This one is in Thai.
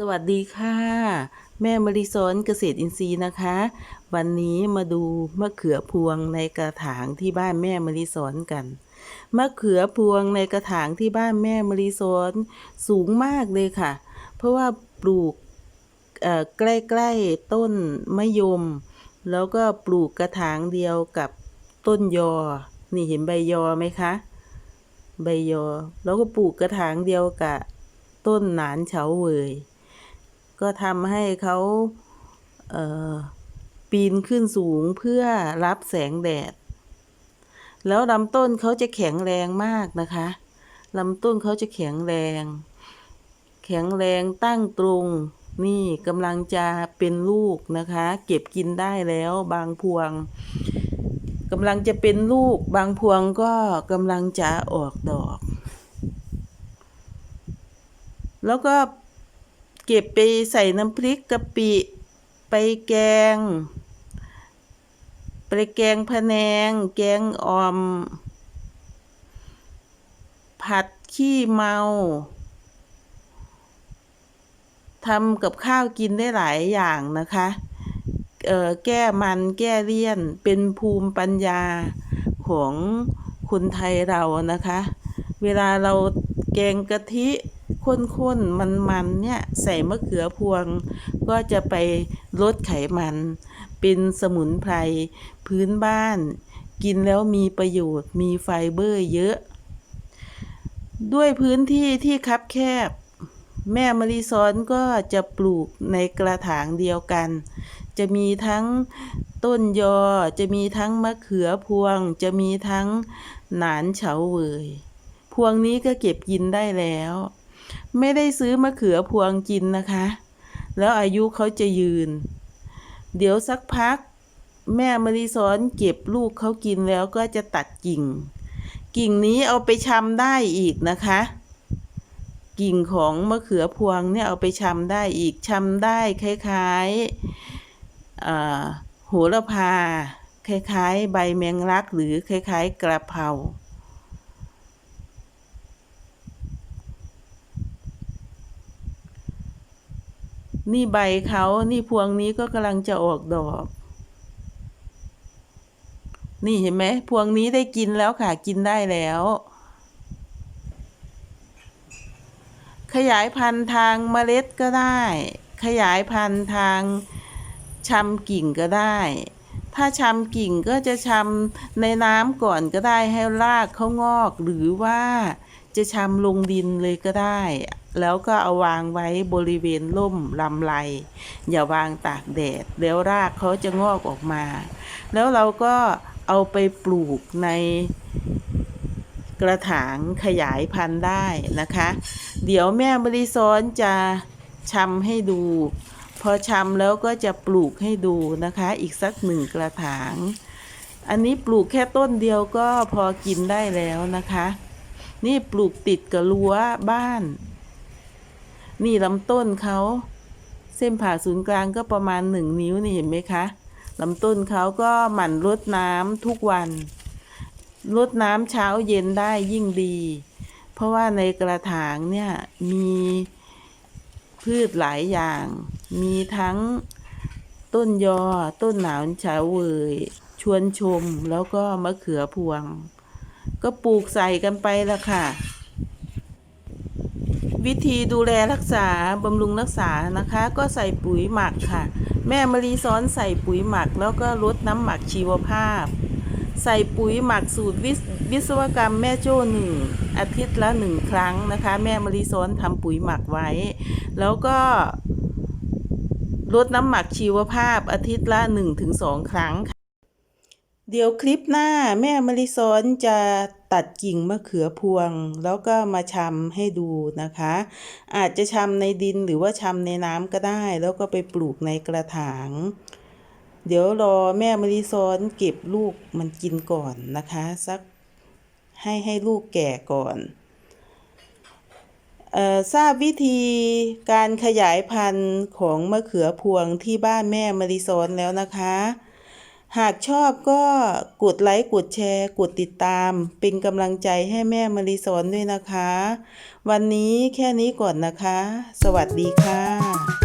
สวัสดีค่ะ แม่มริซอนเกษตรอินทรีย์นะคะ วันนี้มาดูมะเขือพวงในกระถางที่บ้านแม่มริซอนกันมะเขือพวงในกระถางที่บ้านแม่มริซอนสูงมากเลยค่ะ เพราะว่าปลูกเอ่อใกล้ๆต้นมะยม แล้วก็ปลูกกระถางเดียวกับต้นยอ นี่เห็นใบยอไหมคะ ใบยอ แล้วก็ปลูกกระถางเดียวกับต้นหนานเฉาเวย ก็ทำให้เขาเปีนขึ้นสูงเพื่อรับแสงแดด แล้วลำต้นเขาจะแข็งแรงมากนะคะลำต้นเขาจะแข็งแรง แข็งแรงตั้งตรง นี่กำลังจะเป็นลูกนะคะ เก็บกินได้แล้วบางพวงกำลังจะเป็นลูกบางพวงก็กำลังจะออกดอก แล้วก็ เก็บไปใส่น้ำพริกกะปิ ไปแกง ไปแกงพะแนง แกงอ่อม ผัดขี้เมาทำกับข้าวกินได้หลายอย่างนะคะ เอ่อ แก้มันแก้เลี่ยน เป็นภูมิปัญญาของคนไทยเรานะคะ เวลาเราแกงกะทิ ข้นๆ มันๆ เนี่ยใส่มะเขือพวง ก็จะไปลดไขมัน เป็นสมุนไพรพื้นบ้าน กินแล้วมีประโยชน์มีไฟเบอร์เยอะ ด้วยพื้นที่ที่คับแคบ แม่มะริซ้อนก็จะปลูกในกระถางเดียวกัน จะมีทั้งต้นยอ จะมีทั้งมะเขือพวง จะมีทั้งหนานเฉาเวยพวงนี้ก็เก็บกินได้แล้ว ไม่ได้ซื้อมะเขือพวงกินนะคะ แล้วอายุเขาจะยืน เดี๋ยวสักพัก แม่มะริซ้อนเก็บลูกเขากินแล้วก็จะตัดกิ่ง กิ่งนี้เอาไปชำได้อีกนะคะ กิ่งของมะเขือพวงเนี่ยเอาไปชำได้อีกชำได้คล้ายๆอ่าโหระพาคล้ายๆ ใบแมงลักหรือคล้ายๆ กระเพรา นี่ใบเขานี่พวงนี้ก็กำลังจะออกดอก นี่เห็นไหมพวงนี้ได้กินแล้วค่ะ กินได้แล้ว ขยายพันธุ์ทางเมล็ดก็ได้ ขยายพันธุ์ทางชำกิ่งก็ได้ ถ้าชำกิ่งก็จะชำในน้ำก่อนก็ได้ให้รากเขางอก หรือว่าจะชำลงดินเลยก็ได้ แล้วก็เอาวางไว้บริเวณร่มลำไรอย่าวางตากแดดแล้วรากเขาจะงอกออกมา แล้วเราก็เอาไปปลูกในกระถางขยายพันธุ์ได้นะคะ เดี๋ยวแม่บริซ้อนจะชำให้ดู พอชำแล้วก็จะปลูกให้ดูนะคะ อีกสักหนึ่งกระถาง อันนี้ปลูกแค่ต้นเดียวก็พอกินได้แล้วนะคะ นี่ปลูกติดกับรั้วบ้าน นี่ลำต้นเขาเส้นผ่าศูนย์กลางก็ประมาณหนึ่งนิ้วนี่เห็นไหมคะลำต้นเขาก็หมั่นรดน้ำทุกวันรดน้ำเช้าเย็นได้ยิ่งดี เพราะว่าในกระถางเนี่ยมีพืชหลายอย่าง มีทั้งต้นยอ ต้นหนาวเฉาเวยชวนชมแล้วก็มะเขือพวง ก็ปลูกใส่กันไปละค่ะ วิธีดูแลรักษาบำรุงรักษานะคะ ก็ใส่ปุ๋ยหมักค่ะ แม่มะรีซ้อนใส่ปุ๋ยหมัก แล้วก็ลดน้ำหมักชีวภาพ ใส่ปุ๋ยหมักสูตรวิศวิศวกรรมแม่โจ้หนึ่งอาทิตย์ละหนึ่งครั้งนะคะ แม่มะรีซ้อนทำปุ๋ยหมักไว้ แล้วก็ลดน้ำหมักชีวภาพอาทิตย์ละหนึ่งถึงสองครั้งค่ะ เดี๋ยวคลิปหน้าแม่มะริซอนจะตัดกิ่งมะเขือพวง แล้วก็มาชำให้ดูนะคะ อาจจะชำในดินหรือว่าชำในน้ำก็ได้ แล้วก็ไปปลูกในกระถาง เดี๋ยวรอแม่มะริซอนเก็บลูกมันกินก่อนนะคะ สักให้ให้ลูกแก่ก่อนทราบวิธีการขยายพันธุ์ของมะเขือพวงที่บ้านแม่มะริซอนแล้วนะคะ หากชอบก็กดไลค์กดแชร์ กดติดตาม เป็นกำลังใจให้แม่มาลีสอนด้วยนะคะ วันนี้แค่นี้ก่อนนะคะ สวัสดีค่ะ